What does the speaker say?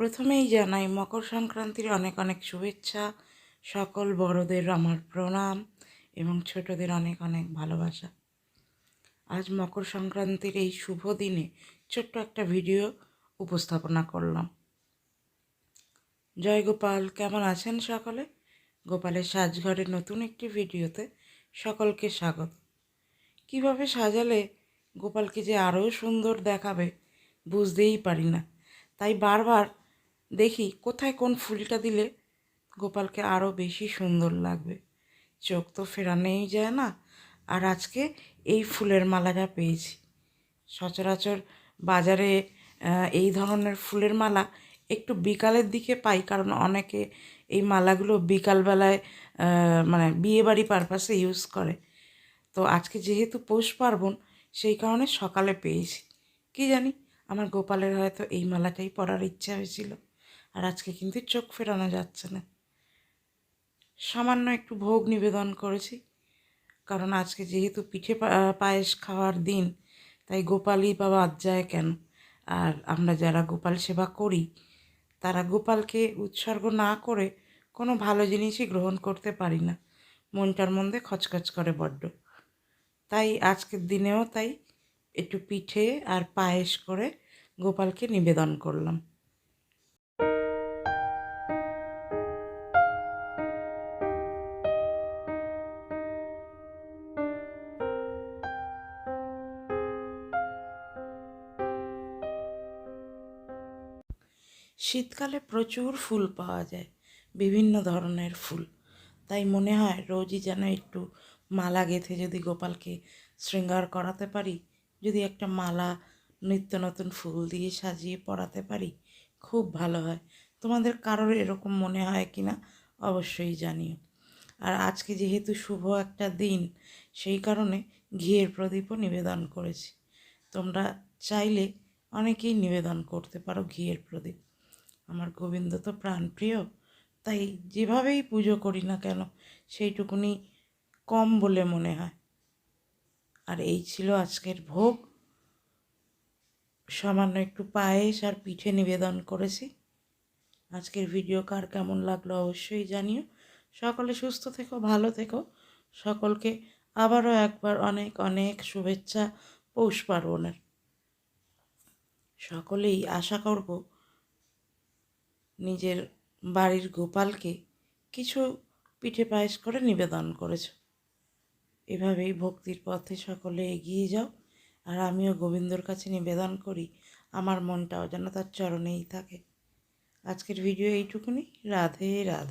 প্রথমেই জানাই, মকর সংক্রান্তির অনেক অনেক শুভেচ্ছা। সকল বড়দের আমার প্রণাম এবং ছোটদের অনেক অনেক ভালোবাসা। আজ মকর সংক্রান্তির এই শুভ দিনে ছোট্ট একটা ভিডিও উপস্থাপনা করলাম। জয় গোপাল, কেমন আছেন সকলে? গোপালের সাজঘরের নতুন একটি ভিডিওতে সকলকে স্বাগত। কীভাবে সাজালে গোপালকে যে আরও সুন্দর দেখাবে বুঝতেই পারি না। তাই বারবার দেখি কোথায় কোন ফুলটা দিলে গোপালকে আরও বেশি সুন্দর লাগবে। চোখ তো ফেরানোই যায় না। আর আজকে এই ফুলের মালাটা পেয়েছি। সচরাচর বাজারে এই ধরনের ফুলের মালা একটু বিকালের দিকে পাই, কারণ অনেকে এই মালাগুলো বিকালবেলায় মানে বিয়েবাড়ি পারপাসে ইউজ করে। তো আজকে যেহেতু পৌষ পার্বণ, সেই কারণে সকালে পেয়েছি। কি জানি, আমার গোপালের হয়তো এই মালাটাই পরার ইচ্ছা হয়েছিল। আর আজকে কিন্তু চোখ ফেরানো যাচ্ছে না। সামান্য একটু ভোগ নিবেদন করেছি, কারণ আজকে যেহেতু পিঠে পায়েস খাওয়ার দিন, তাই গোপালই বা বাদ যায় কেন? আর আমরা যারা গোপাল সেবা করি, তারা গোপালকে উৎসর্গ না করে কোনো ভালো জিনিসই গ্রহণ করতে পারি না। মনটার মধ্যে খচখচ করে বড্ড। তাই আজকের দিনেও তাই একটু পিঠে আর পায়েস করে গোপালকে নিবেদন করলাম। শীতকালে প্রচুর ফুল পাওয়া যায়, বিভিন্ন ধরনের ফুল। তাই মনে হয় রোজই যেন একটু মালা গেঁথে যদি গোপালকে শৃঙ্গার করাতে পারি, যদি একটা মালা নিত্য নতুন ফুল দিয়ে সাজিয়ে পরাতে পারি, খুব ভালো হয়। তোমাদের কারোর এরকম মনে হয় কি না অবশ্যই জানিও। আর আজকে যেহেতু শুভ একটা দিন, সেই কারণে ঘিয়ের প্রদীপও নিবেদন করেছি। তোমরা চাইলে অনেকেই নিবেদন করতে পারো ঘিয়ের প্রদীপ। আমার গোবিন্দ তো প্রাণপ্রিয় তাই যেভাবেই পুজো করি না কেন, সেইটুকুনি কম বলে মনে হয়। আর এই ছিল আজকের ভোগ। সামান্য একটু পায়েস আর পিঠে নিবেদন করেছি। আজকের ভিডিও কার কেমন লাগল অবশ্যই জানিও। সকলে সুস্থ থেকো, ভালো থেকো। সকলকে আবারও একবার অনেক অনেক শুভেচ্ছা, পৌষ পার্বণের। সকলেই আশা করব নিজের বাড়ির গোপালকে কিছু পিঠে পায়েস করে নিবেদন করেছ। এভাবেই ভক্তির পথে সকলে এগিয়ে যাও, আর আমিও গোবিন্দর কাছে নিবেদন করি, আমার মনটাও যেন তার চরণেই থাকে। আজকের ভিডিও এইটুকুনি। রাধে রাধে।